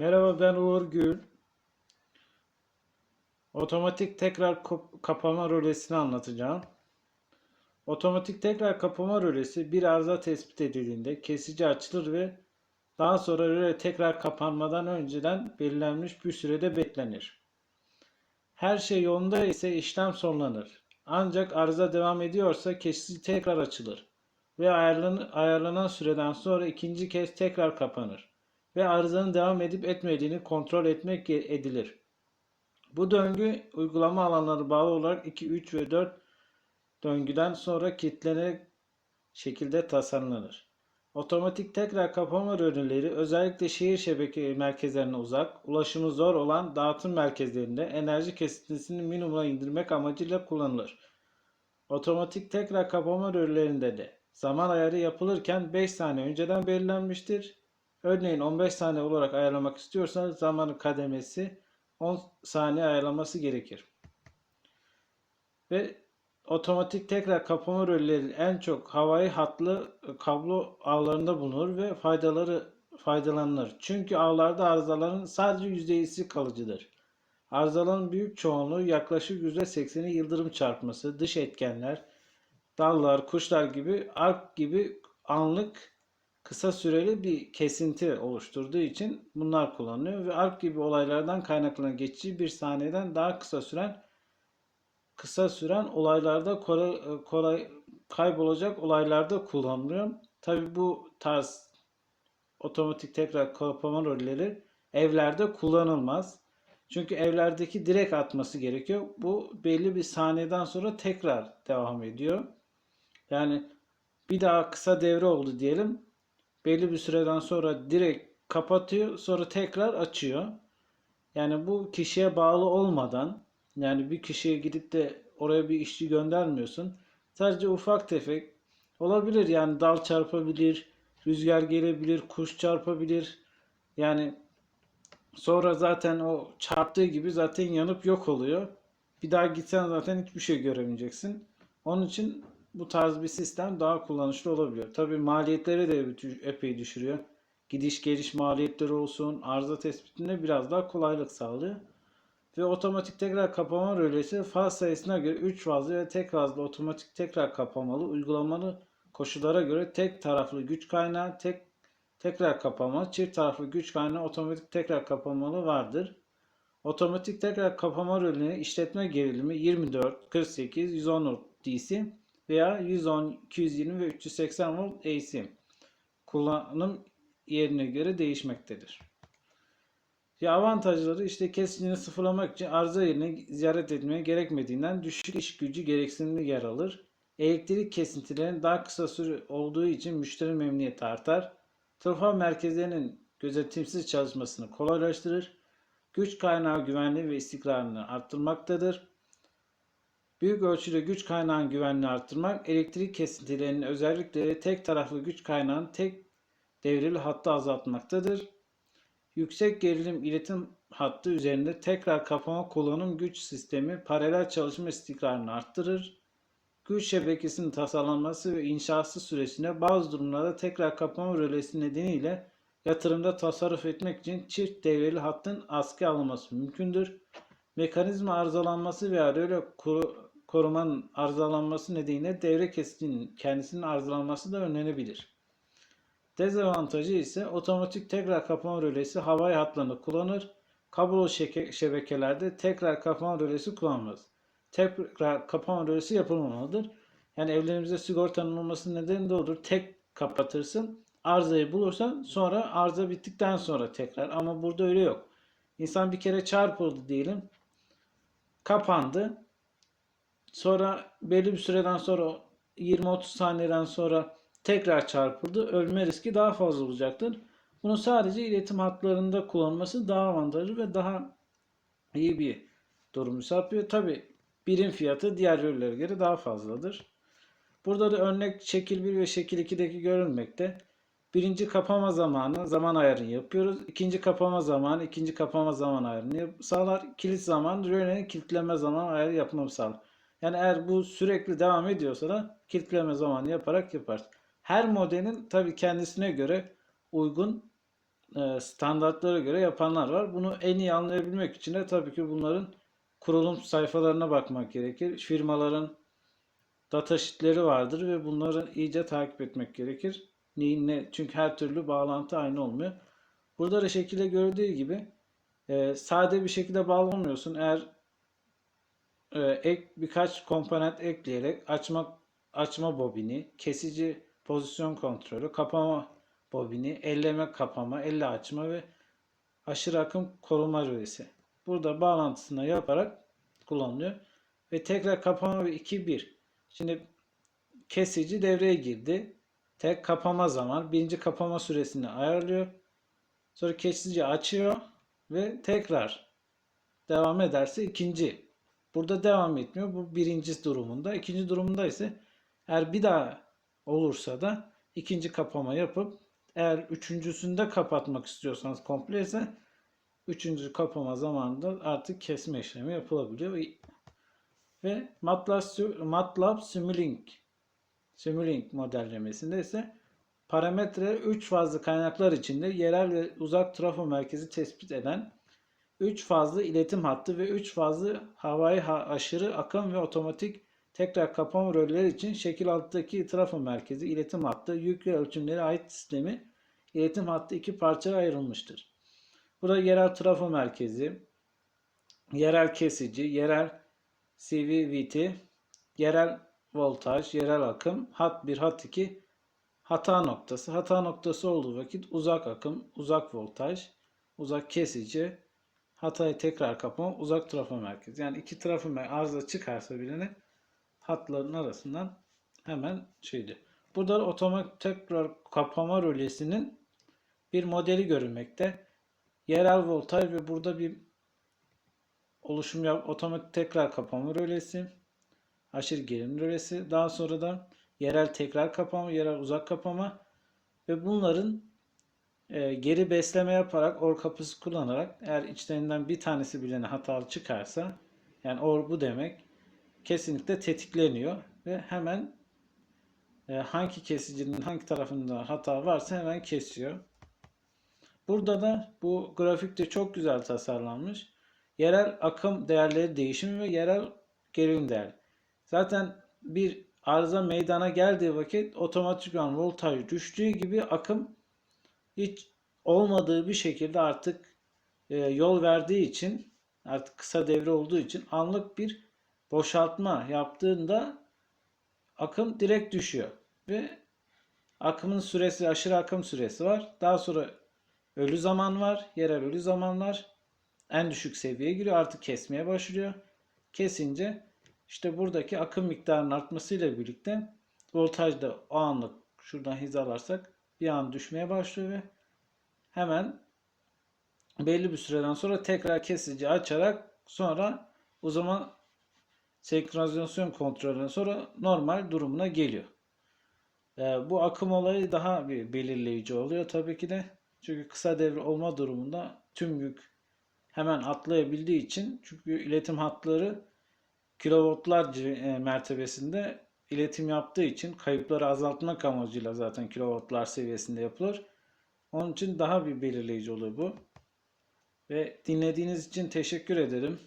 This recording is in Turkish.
Merhaba ben Uğur Gül. Otomatik tekrar kapama rölesini anlatacağım. Otomatik tekrar kapama rölesi bir arıza tespit edildiğinde kesici açılır ve daha sonra röle tekrar kapanmadan önceden belirlenmiş bir sürede beklenir. Her şey yolunda ise işlem sonlanır. Ancak arıza devam ediyorsa kesici tekrar açılır ve ayarlan- ayarlanan süreden sonra ikinci kez tekrar kapanır ve arızanın devam edip etmediğini kontrol etmek edilir. Bu döngü uygulama alanları bağlı olarak 2, 3 ve 4 döngüden sonra kilitlenerek şekilde tasarlanır. Otomatik tekrar kapama röleleri özellikle şehir şebeke merkezlerine uzak, ulaşımı zor olan dağıtım merkezlerinde enerji kesintisini minimuma indirmek amacıyla kullanılır. Otomatik tekrar kapama rölelerinde de zaman ayarı yapılırken 5 saniye önceden belirlenmiştir. Örneğin 15 saniye olarak ayarlamak istiyorsanız zamanın kademesi 10 saniye ayarlaması gerekir. Ve otomatik tekrar kapama rölleri en çok havai hatlı kablo ağlarında bulunur ve faydaları faydalanılır. Çünkü ağlarda arızaların sadece %'si kalıcıdır. Arızaların büyük çoğunluğu yaklaşık %80'i yıldırım çarpması, dış etkenler, dallar, kuşlar gibi ark gibi anlık kısa süreli bir kesinti oluşturduğu için bunlar kullanılıyor ve ark gibi olaylardan kaynaklanan geçici bir saniyeden daha kısa süren kısa süren olaylarda kolay, kolay kaybolacak olaylarda kullanılıyor. Tabi bu tarz otomatik tekrar kapama rolleri evlerde kullanılmaz. Çünkü evlerdeki direkt atması gerekiyor. Bu belli bir saniyeden sonra tekrar devam ediyor. Yani bir daha kısa devre oldu diyelim. Belli bir süreden sonra direkt kapatıyor, sonra tekrar açıyor. Yani bu kişiye bağlı olmadan yani bir kişiye gidip de oraya bir işçi göndermiyorsun. Sadece ufak tefek olabilir yani dal çarpabilir, rüzgar gelebilir, kuş çarpabilir. Yani sonra zaten o çarptığı gibi zaten yanıp yok oluyor. Bir daha gitsen zaten hiçbir şey göremeyeceksin. Onun için bu tarz bir sistem daha kullanışlı olabiliyor. Tabii maliyetleri de epey düşürüyor. Gidiş geliş maliyetleri olsun, arıza tespitinde biraz daha kolaylık sağlıyor. Ve otomatik tekrar kapama rölesi faz sayısına göre 3 fazlı ve tek fazlı otomatik tekrar kapamalı uygulamalı koşullara göre tek taraflı güç kaynağı, tek tekrar kapama, çift taraflı güç kaynağı otomatik tekrar kapamalı vardır. Otomatik tekrar kapama rölünün işletme gerilimi 24, 48, 110 volt DC veya 110, 220 ve 380 volt AC kullanım yerine göre değişmektedir. Ya avantajları işte kesicini sıfırlamak için arıza yerini ziyaret etmeye gerekmediğinden düşük iş gücü gereksinimli yer alır. Elektrik kesintilerinin daha kısa süre olduğu için müşteri memnuniyeti artar. Trafo merkezlerinin gözetimsiz çalışmasını kolaylaştırır. Güç kaynağı güvenliği ve istikrarını arttırmaktadır. Büyük ölçüde güç kaynağının güvenliğini arttırmak, elektrik kesintilerinin özellikle tek taraflı güç kaynağının tek devreli hattı azaltmaktadır. Yüksek gerilim iletim hattı üzerinde tekrar kapama kullanım güç sistemi paralel çalışma istikrarını arttırır. Güç şebekesinin tasarlanması ve inşası süresinde bazı durumlarda tekrar kapama rölesi nedeniyle yatırımda tasarruf etmek için çift devreli hattın askıya alınması mümkündür. Mekanizma arızalanması veya röle korumanın arızalanması nedeniyle devre kesicinin kendisinin arızalanması da önlenebilir. Dezavantajı ise otomatik tekrar kapama rölesi havai hatlarını kullanır. Kablolu şebekelerde tekrar kapama rölesi kullanılmaz. Tekrar kapama rölesi yapılmamalıdır. Yani evlerimizde sigortanın olması nedeni de odur. Tek kapatırsın. Arızayı bulursan sonra arıza bittikten sonra tekrar. Ama burada öyle yok. İnsan bir kere çarpıldı diyelim. Kapandı. Sonra belli bir süreden sonra 20-30 saniyeden sonra tekrar çarpıldı. Ölme riski daha fazla olacaktır. Bunu sadece iletim hatlarında kullanması daha avantajlı ve daha iyi bir durum yapıyor. Tabi birim fiyatı diğer ürünlere göre daha fazladır. Burada da örnek şekil 1 ve şekil 2'deki görülmekte. Birinci kapama zamanı zaman ayarını yapıyoruz. İkinci kapama zamanı ikinci kapama zaman ayarını sağlar. Kilit zaman rölenin kilitleme zaman ayarı yapmamı sağlar. Yani eğer bu sürekli devam ediyorsa da kilitleme zamanı yaparak yaparsın. Her modelin tabii kendisine göre uygun e, standartlara göre yapanlar var. Bunu en iyi anlayabilmek için de tabii ki bunların kurulum sayfalarına bakmak gerekir. Firmaların data sheetleri vardır ve bunları iyice takip etmek gerekir. Neyin ne? Çünkü her türlü bağlantı aynı olmuyor. Burada da şekilde gördüğü gibi e, sade bir şekilde bağlamıyorsun. Eğer ek birkaç komponent ekleyerek açma açma bobini, kesici pozisyon kontrolü, kapama bobini, elleme kapama, elle açma ve aşırı akım koruma rölesi. Burada bağlantısını yaparak kullanılıyor. Ve tekrar kapama ve 2-1. Şimdi kesici devreye girdi. Tek kapama zaman birinci kapama süresini ayarlıyor. Sonra kesici açıyor ve tekrar devam ederse ikinci. Burada devam etmiyor. Bu birinci durumunda. İkinci durumunda ise eğer bir daha olursa da ikinci kapama yapıp eğer üçüncüsünde kapatmak istiyorsanız komple ise üçüncü kapama zamanında artık kesme işlemi yapılabiliyor. Ve MATLAB, MATLAB Simulink Simulink modellemesinde ise parametre 3 fazlı kaynaklar içinde yerel ve uzak trafo merkezi tespit eden 3 fazlı iletim hattı ve 3 fazlı havai ha- aşırı akım ve otomatik tekrar kapama rolleri için şekil alttaki trafo merkezi iletim hattı yük ve ölçümleri ait sistemi iletim hattı iki parçaya ayrılmıştır. Burada yerel trafo merkezi, yerel kesici, yerel CVVT, yerel voltaj, yerel akım, hat 1, hat 2, hata noktası. Hata noktası olduğu vakit uzak akım, uzak voltaj, uzak kesici, hatayı tekrar kapama, uzak trafo merkezi. Yani iki trafo arıza çıkarsa birine hatların arasından hemen şeydi. Burada da otomatik tekrar kapama rölesinin bir modeli görülmekte. Yerel voltaj ve burada bir oluşum yap otomatik tekrar kapama rölesi, aşırı gerilim rölesi, daha sonra da yerel tekrar kapama, yerel uzak kapama ve bunların e, geri besleme yaparak or kapısı kullanarak eğer içlerinden bir tanesi bile hatalı çıkarsa yani or bu demek kesinlikle tetikleniyor ve hemen e, hangi kesicinin hangi tarafında hata varsa hemen kesiyor. Burada da bu grafikte çok güzel tasarlanmış. Yerel akım değerleri değişimi ve yerel gerilim değerleri. Zaten bir arıza meydana geldiği vakit otomatikman voltaj düştüğü gibi akım hiç olmadığı bir şekilde artık e, yol verdiği için artık kısa devre olduğu için anlık bir boşaltma yaptığında akım direkt düşüyor ve akımın süresi aşırı akım süresi var. Daha sonra ölü zaman var, yerel ölü zamanlar en düşük seviyeye giriyor. Artık kesmeye başlıyor. Kesince işte buradaki akım miktarının artmasıyla birlikte voltaj da o anlık şuradan hizalarsak bir an düşmeye başlıyor ve hemen belli bir süreden sonra tekrar kesici açarak sonra o zaman senkronizasyon kontrolünden sonra normal durumuna geliyor. Ee, bu akım olayı daha bir belirleyici oluyor tabii ki de. Çünkü kısa devre olma durumunda tüm yük hemen atlayabildiği için çünkü iletim hatları kilowattlar e, mertebesinde iletim yaptığı için kayıpları azaltmak amacıyla zaten kilowattlar seviyesinde yapılır. Onun için daha bir belirleyici oluyor bu. Ve dinlediğiniz için teşekkür ederim.